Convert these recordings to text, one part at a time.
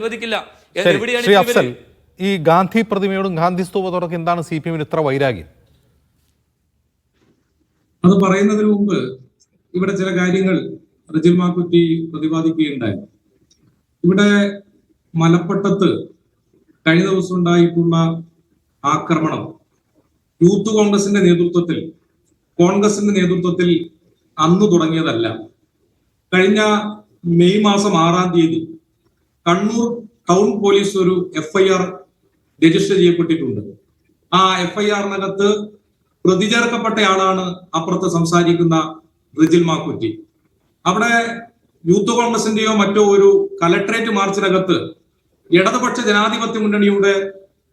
അനുവദിക്കില്ല. ശരി അഫ്സൽ ഈ ഗാന്ധി പ്രതിമയോടും ഗാന്ധി സ്തൂപത്തോടൊക്കെ എന്താണ് സി പി എമ്മിന് ഇത്ര വൈരാഗ്യം? അത് പറയുന്നതിന് മുമ്പ് ഇവിടെ ചില കാര്യങ്ങൾ റിജിൽ മാക്കുറ്റി പ്രതിപാദിക്കുകയുണ്ടായി. ഇവിടെ മലപ്പട്ടത്ത് കഴിഞ്ഞ ദിവസം ഉണ്ടായിട്ടുള്ള ആക്രമണം യൂത്ത് കോൺഗ്രസിന്റെ നേതൃത്വത്തിൽ കോൺഗ്രസിന്റെ നേതൃത്വത്തിൽ അന്ന് തുടങ്ങിയതല്ല. കഴിഞ്ഞ മെയ് മാസം ആറാം തീയതി കണ്ണൂർ ടൗൺ പോലീസ് ഒരു എഫ്ഐആർ രജിസ്റ്റർ ചെയ്യപ്പെട്ടിട്ടുണ്ട്. ആ എഫ്ഐആറിനകത്ത് പ്രതി ചേർക്കപ്പെട്ടയാളാണ് അപ്പുറത്ത് സംസാരിക്കുന്ന റിജിൽ മാക്കുറ്റി. അവിടെ യൂത്ത് കോൺഗ്രസിന്റെയോ മറ്റോ ഒരു കലക്ട്രേറ്റ് മാർച്ചിനകത്ത് ഇടതുപക്ഷ ജനാധിപത്യ മുന്നണിയുടെ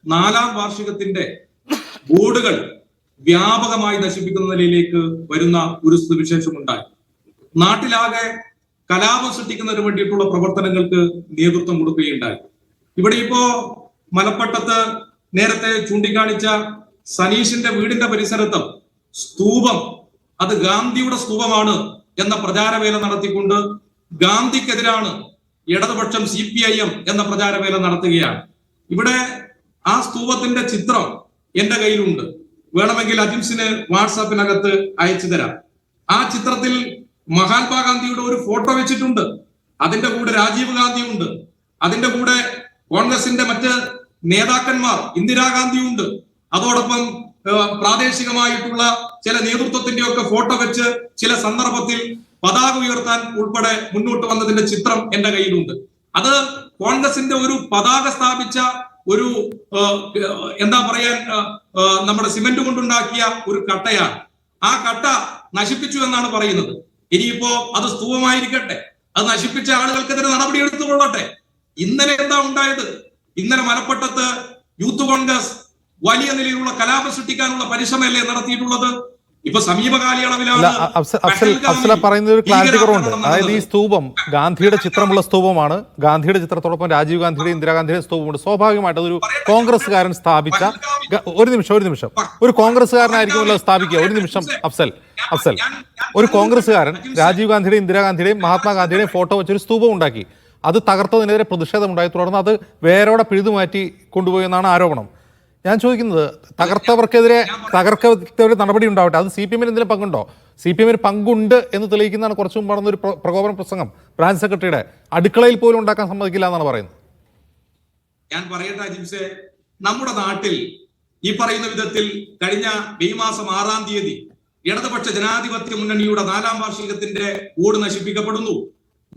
നാലാം വാർഷികത്തിന്റെ ബോർഡുകൾ വ്യാപകമായി നശിപ്പിക്കുന്ന നിലയിലേക്ക് വരുന്ന ഒരു സ്ഥിതിവിശേഷമുണ്ടായി നാട്ടിലാകെ കലാപം സൃഷ്ടിക്കുന്നതിന് വേണ്ടിയിട്ടുള്ള പ്രവർത്തനങ്ങൾക്ക് നേതൃത്വം കൊടുക്കുകയുണ്ടായി. ഇവിടെ ഇപ്പോ മലപ്പട്ടത്ത് നേരത്തെ ചൂണ്ടിക്കാണിച്ച സനീഷിന്റെ വീടിന്റെ പരിസരത്ത് സ്തൂപം അത് ഗാന്ധിയുടെ സ്തൂപമാണ് എന്ന പ്രചാരവേല നടത്തിക്കൊണ്ട് ഗാന്ധിക്കെതിരാണ് ഇടതുപക്ഷം സി പി ഐ എം എന്ന പ്രചാരവേല നടത്തുകയാണ്. ഇവിടെ ആ സ്തൂപത്തിന്റെ ചിത്രം എന്റെ കയ്യിലുണ്ട്. വേണമെങ്കിൽ അജിംസിന് വാട്സാപ്പിനകത്ത് അയച്ചു തരാം. ആ ചിത്രത്തിൽ മഹാത്മാഗാന്ധിയുടെ ഒരു ഫോട്ടോ വെച്ചിട്ടുണ്ട്. അതിന്റെ കൂടെ രാജീവ് ഗാന്ധി ഉണ്ട് അതിന്റെ കൂടെ കോൺഗ്രസിന്റെ മറ്റ് നേതാക്കന്മാർ ഇന്ദിരാഗാന്ധി ഉണ്ട് അതോടൊപ്പം പ്രാദേശികമായിട്ടുള്ള ചില നേതൃത്വത്തിന്റെ ഒക്കെ ഫോട്ടോ വെച്ച് ചില സന്ദർഭത്തിൽ പതാക ഉയർത്താൻ ഉൾപ്പെടെ മുന്നോട്ട് വന്നതിന്റെ ചിത്രം എന്റെ കയ്യിലുണ്ട്. അത് കോൺഗ്രസിന്റെ ഒരു പതാക സ്ഥാപിച്ച ഒരു എന്താ പറയാൻ നമ്മുടെ സിമന്റ് കൊണ്ടുണ്ടാക്കിയ ഒരു കട്ടയാണ്. ആ കട്ട നശിപ്പിച്ചു എന്നാണ് പറയുന്നത്. ഇനിയിപ്പോ അത് സ്തൂപമായിരിക്കട്ടെ അത് നശിപ്പിച്ച ആളുകൾക്കെതിരെ നടപടി എടുത്തുകൊള്ളട്ടെ. ഇന്നലെ എന്താ ഉണ്ടായത്? ഇന്നലെ മലപ്പട്ടത്ത് യൂത്ത് കോൺഗ്രസ് വലിയ നിലയിലുള്ള കലാപം സൃഷ്ടിക്കാനുള്ള പരിശ്രമമല്ലേ നടത്തിയിട്ടുള്ളത്? ഇപ്പൊ സമീപ അല്ല കാലയളവിലാണ് അ- അഫ്സൽ അഫ്സൽ അഫ്സല പറയുന്ന ഒരു ക്ലാരിറ്റി കുറവുണ്ട്. അതായത് ഈ സ്തൂപം ഗാന്ധിയുടെ ചിത്രമുള്ള സ്തൂപമാണ്. ഗാന്ധിയുടെ ചിത്രത്തോടൊപ്പം രാജീവ് ഗാന്ധിയുടെ ഇന്ദിരാഗാന്ധിയുടെ സ്തൂപമുണ്ട്. സ്വാഭാവികമായിട്ട് അതൊരു കോൺഗ്രസ്സുകാരൻ സ്ഥാപിച്ച ഒരു നിമിഷം ഒരു നിമിഷം. ഒരു കോൺഗ്രസ്സുകാരനായിരിക്കുമല്ലോ സ്ഥാപിക്കുക. ഒരു നിമിഷം അഫ്സൽ. അഫ്സൽ. ഒരു കോൺഗ്രസ്സുകാരൻ രാജീവ് ഗാന്ധിയുടെയും ഇന്ദിരാഗാന്ധിയുടെയും മഹാത്മാഗാന്ധിയുടെയും ഫോട്ടോ വെച്ചൊരു സ്തൂപം ഉണ്ടാക്കി. അത് തകർത്തതിനെതിരെ പ്രതിഷേധമുണ്ടായി. തുടർന്ന് അത് വേരോടെ പിഴുതുമാറ്റി കൊണ്ടുപോയി എന്നാണ് ആരോപണം. ഞാൻ ചോദിക്കുന്നത് തകർത്തവർക്കെതിരെ തകർക്കവർക്കെതിരെ നടപടി ഉണ്ടാവട്ടെ? അത് സി പി എമ്മിന് എന്തെങ്കിലും പങ്കുണ്ടോ? സി പി എമ്മിന് പങ്കുണ്ട് എന്ന് തെളിയിക്കുന്നതാണ് കുറച്ചു മുമ്പ് നടന്നൊരു പ്ര- പ്രകോപന പ്രസംഗം. ബ്രാഞ്ച് സെക്രട്ടറിയുടെ അടുക്കളയിൽ പോലും ഉണ്ടാക്കാൻ സമ്മതിക്കില്ല എന്നാണ് പറയുന്നത്. ഞാൻ പറയട്ടെ അജിംസെ നമ്മുടെ നാട്ടിൽ ഈ പറയുന്ന വിധത്തിൽ കഴിഞ്ഞ മെയ് മാസം ആറാം തീയതി ഇടതുപക്ഷ ജനാധിപത്യ മുന്നണിയുടെ നാലാം വാർഷികത്തിന്റെ ഓട് നശിപ്പിക്കപ്പെടുന്നു.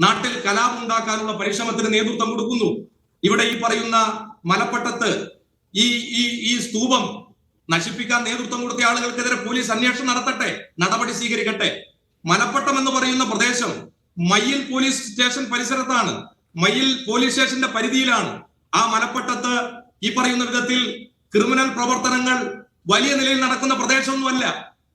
നാട്ടിൽ കലാപം ഉണ്ടാക്കാനുള്ള പരിശ്രമത്തിന് നേതൃത്വം കൊടുക്കുന്നു. ഇവിടെ ഈ പറയുന്ന മലപ്പട്ടത്ത് ഈ ഈ ഈ സ്തൂപം നശിപ്പിക്കാൻ നേതൃത്വം കൊടുത്ത ആളുകൾക്കെതിരെ പോലീസ് അന്വേഷണം നടത്തട്ടെ നടപടി സ്വീകരിക്കട്ടെ. മലപ്പട്ടം എന്ന് പറയുന്ന പ്രദേശം മയ്യിൽ പോലീസ് സ്റ്റേഷൻ പരിസരത്താണ് മയ്യിൽ പോലീസ് സ്റ്റേഷന്റെ പരിധിയിലാണ്. ആ മലപ്പട്ടത്ത് ഈ പറയുന്ന വിധത്തിൽ ക്രിമിനൽ പ്രവർത്തനങ്ങൾ വലിയ നിലയിൽ നടക്കുന്ന പ്രദേശമൊന്നുമല്ല.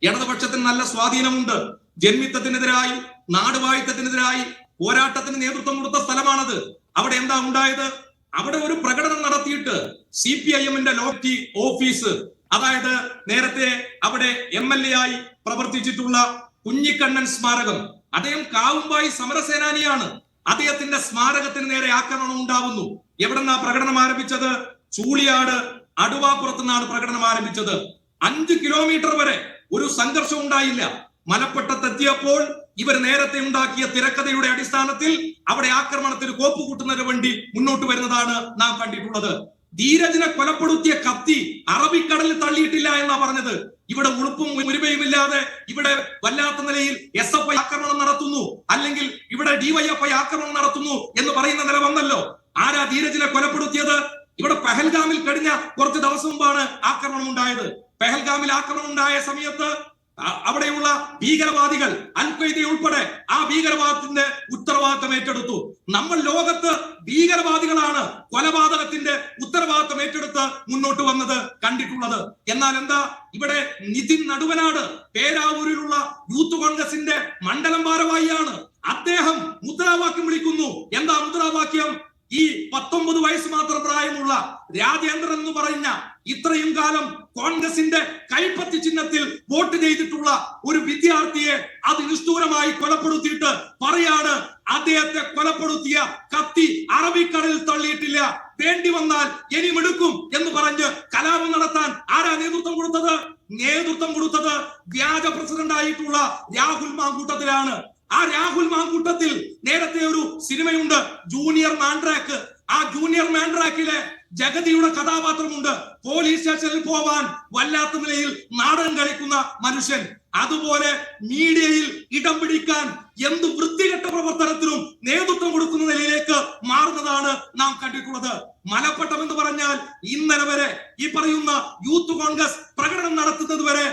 ഇടതുപക്ഷത്തിന് നല്ല സ്വാധീനമുണ്ട്. ജന്മിത്തത്തിനെതിരായി നാടുവാഴിത്തത്തിനെതിരായി പോരാട്ടത്തിന് നേതൃത്വം കൊടുത്ത സ്ഥലമാണത്. അവിടെ എന്താ ഉണ്ടായത്? അവിടെ ഒരു പ്രകടനം നടത്തിയിട്ട് സി പി ഐ എമ്മിന്റെ ലോക്കി ഓഫീസ് അതായത് നേരത്തെ അവിടെ എം എൽ എ ആയി പ്രവർത്തിച്ചിട്ടുള്ള കുഞ്ഞിക്കണ്ണൻ സ്മാരകം. അദ്ദേഹം കാവുമ്പായി സമരസേനാനിയാണ്. അദ്ദേഹത്തിന്റെ സ്മാരകത്തിന് നേരെ ആക്രമണം ഉണ്ടാവുന്നു. എവിടെന്നാ പ്രകടനം ആരംഭിച്ചത്? ചൂളിയാട് അടുവാപ്പുറത്ത് നിന്നാണ് പ്രകടനം ആരംഭിച്ചത്. അഞ്ച് കിലോമീറ്റർ വരെ ഒരു സംഘർഷം ഉണ്ടായില്ല. മലപ്പെട്ടത്തെത്തിയപ്പോൾ ഇവർ നേരത്തെ ഉണ്ടാക്കിയ തിരക്കഥയുടെ അടിസ്ഥാനത്തിൽ അവിടെ ആക്രമണത്തിന് കോപ്പ് കൂട്ടുന്നതിന് വേണ്ടി മുന്നോട്ട് വരുന്നതാണ് നാം കണ്ടിട്ടുള്ളത്. ധീരജിനെ കൊലപ്പെടുത്തിയ കത്തി അറബിക്കടലിൽ തള്ളിയിട്ടില്ല എന്നാ പറഞ്ഞത്. ഇവിടെ ഉളുപ്പും ഒരുമയും ഇല്ലാതെ ഇവിടെ വല്ലാത്ത നിലയിൽ എസ് എഫ് ഐ ആക്രമണം നടത്തുന്നു അല്ലെങ്കിൽ ഇവിടെ ഡിവൈഎഫ് ഐ ആക്രമണം നടത്തുന്നു എന്ന് പറയുന്ന നില വന്നല്ലോ ആരാ ധീരജിനെ കൊലപ്പെടുത്തിയത്? ഇവിടെ പെഹൽഗാമിൽ കഴിഞ്ഞ കുറച്ച് ദിവസം മുമ്പാണ് ആക്രമണം ഉണ്ടായത്. പെഹൽഗാമിൽ ആക്രമണം ഉണ്ടായ സമയത്ത് അവിടെയുള്ള ഭീകരവാദികൾ അൽഖയ്ദ ഉൾപ്പെടെ ആ ഭീകരവാദത്തിന്റെ ഉത്തരവാദിത്തം ഏറ്റെടുത്തു. നമ്മൾ ലോകത്ത് ഭീകരവാദികളാണ് കൊലപാതകത്തിന്റെ ഉത്തരവാദിത്തം ഏറ്റെടുത്ത് മുന്നോട്ട് വന്നത് കണ്ടിട്ടുള്ളത്. എന്നാൽ എന്താ? ഇവിടെ നിതിൻ നടുവനാട് പേരാവൂരിലുള്ള യൂത്ത് കോൺഗ്രസിന്റെ മണ്ഡലം ഭാരവാഹിയാണ്. അദ്ദേഹം മുദ്രാവാക്യം വിളിക്കുന്നു. എന്താ മുദ്രാവാക്യം? ഈ പത്തൊമ്പത് വയസ്സ് മാത്രം പ്രായമുള്ള രാജേന്ദ്രൻ എന്ന് പറയുന്ന ഇത്രയും കാലം കോൺഗ്രസിന്റെ കൈപ്പത്തി ചിഹ്നത്തിൽ വോട്ട് ചെയ്തിട്ടുള്ള ഒരു വിദ്യാർത്ഥിയെ അത് നിഷ്ഠൂരമായി കൊലപ്പെടുത്തിയിട്ട് പറയാണ് അദ്ദേഹത്തെ കൊലപ്പെടുത്തിയ കത്തി അറബിക്കടലിൽ തള്ളിയിട്ടില്ല. വേണ്ടി വന്നാൽ ഇനിമെടുക്കും എന്ന് പറഞ്ഞ് കലാപം നടത്താൻ ആരാ നേതൃത്വം കൊടുത്തത്? നേതൃത്വം കൊടുത്തത് വ്യാജ പ്രസിഡന്റ് ആയിട്ടുള്ള രാഹുൽ മാങ്കൂട്ടത്തിലാണ്. ആ രാഹുൽ മാങ്കൂട്ടത്തിൽ നേരത്തെ ഒരു സിനിമയുണ്ട് ജൂനിയർ മാൻഡ്രാക്ക് ആ ജൂനിയർ മാൻഡ്രാക്കിലെ ജഗതിയുടെ കഥാപാത്രമുണ്ട്. പോലീസ് സ്റ്റേഷനിൽ പോവാൻ വല്ലാത്ത നിലയിൽ നാടകം കളിക്കുന്ന മനുഷ്യൻ. അതുപോലെ മീഡിയയിൽ ഇടം പിടിക്കാൻ എന്ത് വൃത്തികെട്ട പ്രവർത്തനത്തിനും നേതൃത്വം കൊടുക്കുന്ന നിലയിലേക്ക് മാറുന്നതാണ് നാം കണ്ടിട്ടുള്ളത്. മലപ്പട്ടം എന്ന് പറഞ്ഞാൽ ഇന്നലെ വരെ ഈ പറയുന്ന യൂത്ത് കോൺഗ്രസ് പ്രകടനം നടത്തുന്നത് വരെ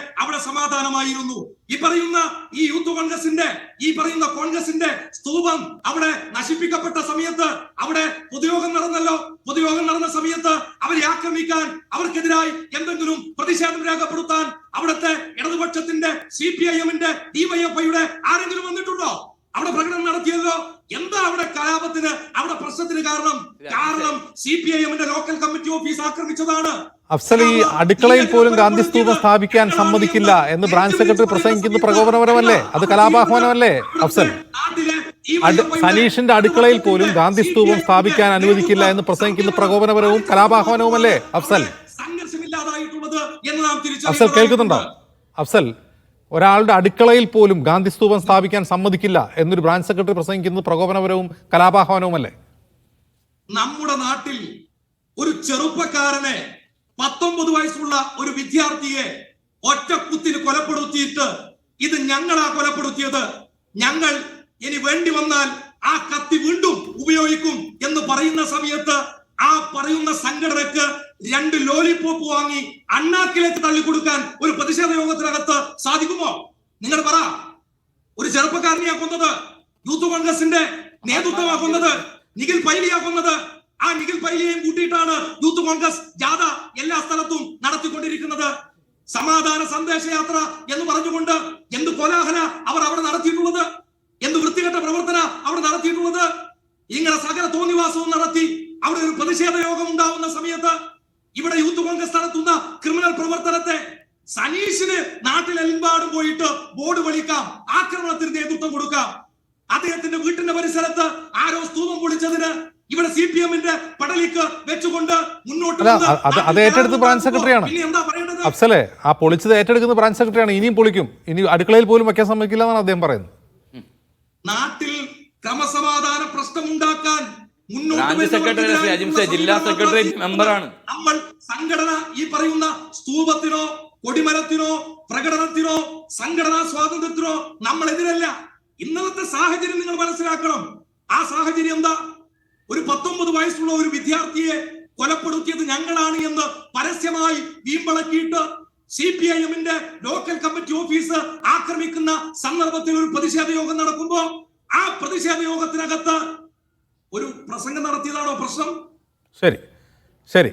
സമാധാനമായിരുന്നു. ഈ പറയുന്ന ഈ യൂത്ത് കോൺഗ്രസിന്റെ ഈ പറയുന്ന കോൺഗ്രസിന്റെ സ്തൂപം അവിടെ നശിപ്പിക്കപ്പെട്ട സമയത്ത് അവിടെ പൊതുയോഗം നടന്നല്ലോ. പൊതുയോഗം നടന്ന സമയത്ത് അവരെ ആക്രമിക്കാൻ അവർക്കെതിരായി എന്തെങ്കിലും പ്രതിഷേധം രേഖപ്പെടുത്താൻ അവിടുത്തെ ഇടതുപക്ഷത്തിന്റെ സി പി ഐ എമ്മിന്റെ ഡിവൈഎഫ്ഐയുടെ ആരെങ്കിലും വന്നിട്ടുണ്ടോ? അവിടെ പ്രകടനം നടത്തിയല്ലോ എന്താ അവിടെ കലാപത്തിന് അവിടെ പ്രശ്നത്തിന് കാരണം? കാരണം സി പി ഐ എമ്മിന്റെ ലോക്കൽ കമ്മിറ്റി ഓഫീസ് ആക്രമിച്ചതാണ്. അഫ്സൽ ഈ അടുക്കളയിൽ പോലും ഗാന്ധി സ്തൂപം സ്ഥാപിക്കാൻ സമ്മതിക്കില്ല എന്ന് ബ്രാഞ്ച് സെക്രട്ടറി പ്രസംഗിക്കുന്നത് പ്രകോപനപരമല്ലേ അത് കലാപാഹ്വാനമല്ലേ അഫ്സൽ? സനീഷിന്റെ അടുക്കളയിൽ പോലും ഗാന്ധി സ്തൂപം സ്ഥാപിക്കാൻ അനുവദിക്കില്ല എന്ന് പ്രസംഗിക്കുന്ന പ്രകോപനപരവും കലാപാഹ്വാനവുമല്ലേ അഫ്സൽ? അഫ്സൽ കേൾക്കുന്നുണ്ടോ? അഫ്സൽ ഒരാളുടെ അടുക്കളയിൽ പോലും ഗാന്ധി സ്തൂപം സ്ഥാപിക്കാൻ സമ്മതിക്കില്ല എന്നൊരു ബ്രാഞ്ച് സെക്രട്ടറി പ്രസംഗിക്കുന്നത് പ്രകോപനപരവും കലാപാഹ്വാനവുമല്ലേ? നമ്മുടെ നാട്ടിൽ ഒരു ചെറുപ്പക്കാരനെ പത്തൊമ്പത് വയസ്സുള്ള ഒരു വിദ്യാർത്ഥിയെ ഒറ്റക്കുത്തിന് കൊലപ്പെടുത്തിയിട്ട് ഇത് ഞങ്ങളാ കൊലപ്പെടുത്തിയത്. ഞങ്ങൾ ഇനി വേണ്ടി വന്നാൽ ആ കത്തി വീണ്ടും ഉപയോഗിക്കും എന്ന് പറയുന്ന സമയത്ത് ആ പറയുന്ന സംഘടനക്ക് രണ്ട് ലോലിപോപ്പ് വാങ്ങി അണ്ണാക്കിലേക്ക് തള്ളിക്കൊടുക്കാൻ ഒരു പ്രതിഷേധ യോഗത്തിനകത്ത് സാധിക്കുമോ? നിങ്ങൾ പറ. ഒരു ചെറുപ്പക്കാരനെയാ കൊന്നത് യൂത്ത് കോൺഗ്രസിന്റെ നേതൃത്വമാക്കുന്നത് നിഖിൽ പൈലിയാക്കുന്നത് കൊന്നത്. ആ നിഖിൽ പൈലിയെയും കൂട്ടിയിട്ടാണ് യൂത്ത് കോൺഗ്രസ് ജാഥ എല്ലാ സ്ഥലത്തും നടത്തിക്കൊണ്ടിരിക്കുന്നത്. സമാധാന സന്ദേശയാത്ര എന്ന് പറഞ്ഞുകൊണ്ട് എന്ത് കോലാഹല അവർ അവിടെ നടത്തിയിട്ടുള്ളത്? എന്ത് വൃത്തികെട്ട പ്രവർത്തന അവിടെ നടത്തിയിട്ടുള്ളത്? ഇങ്ങനെ സകല തോന്നിവാസവും നടത്തി അവിടെ ഒരു പ്രതിഷേധ യോഗം ഉണ്ടാവുന്ന സമയത്ത് ഇവിടെ യൂത്ത് കോൺഗ്രസ് നടത്തുന്ന ക്രിമിനൽ പ്രവർത്തനത്തെ സനീഷിന് നാട്ടിലെമ്പാടും പോയിട്ട് ബോർഡ് വിളിക്കാം ആക്രമണത്തിന് നേതൃത്വം കൊടുക്കാം. അദ്ദേഹത്തിന്റെ വീട്ടിന്റെ പരിസരത്ത് ആരോ സ്തൂപം പൊളിച്ചതിന് ഇവിടെ സി പി എമ്മിന്റെ പടലിക്ക് വെച്ചുകൊണ്ട് മുന്നോട്ട് വന്ന് അത് ഏറ്റെടുത്ത് ബ്രാഞ്ച് സെക്രട്ടറിയാണ്. അഫ്സലെ ആ പൊളിച്ചത് ഏറ്റെടുക്കുന്ന ബ്രാഞ്ച് സെക്രട്ടറിയാണ് ഇനിയും പൊളിക്കും. ഇനി അടുക്കളയിൽ പോലും വെക്കാൻ സമ്മതിക്കില്ല എന്നാണ് അദ്ദേഹം പറയുന്നത്. നാട്ടിൽ ക്രമസമാധാന പ്രശ്നം ഉണ്ടാക്കാൻ മുന്നോട്ട് ജില്ലാ സെക്രട്ടറി മെമ്പറാണ്. നമ്മൾ സംഘടന ഈ പറയുന്ന സ്തൂപത്തിനോ കൊടിമരത്തിനോ പ്രകടനത്തിനോ സംഘടനാ സ്വാതന്ത്ര്യത്തിനോ നമ്മൾ എതിരല്ല ഇന്നത്തെ സാഹചര്യം നിങ്ങൾ മനസ്സിലാക്കണം. ആ സാഹചര്യം എന്താ? ഒരു പത്തൊമ്പത് വയസ്സുള്ള ഒരു വിദ്യാർത്ഥിയെ കൊലപ്പെടുത്തിയത് ഞങ്ങളാണ് എന്ന് പരസ്യമായി വീമ്പളക്കിയിട്ട് സി പി ഐ എമ്മിന്റെ ലോക്കൽ കമ്മിറ്റി ഓഫീസ് ആക്രമിക്കുന്ന സന്ദർഭത്തിൽ ഒരു പ്രതിഷേധ യോഗം നടക്കുമ്പോ ആ പ്രതിഷേധ യോഗത്തിനകത്ത് ഒരു പ്രസംഗം നടത്തിയതാണോ പ്രശ്നം? ശരി. ശരി.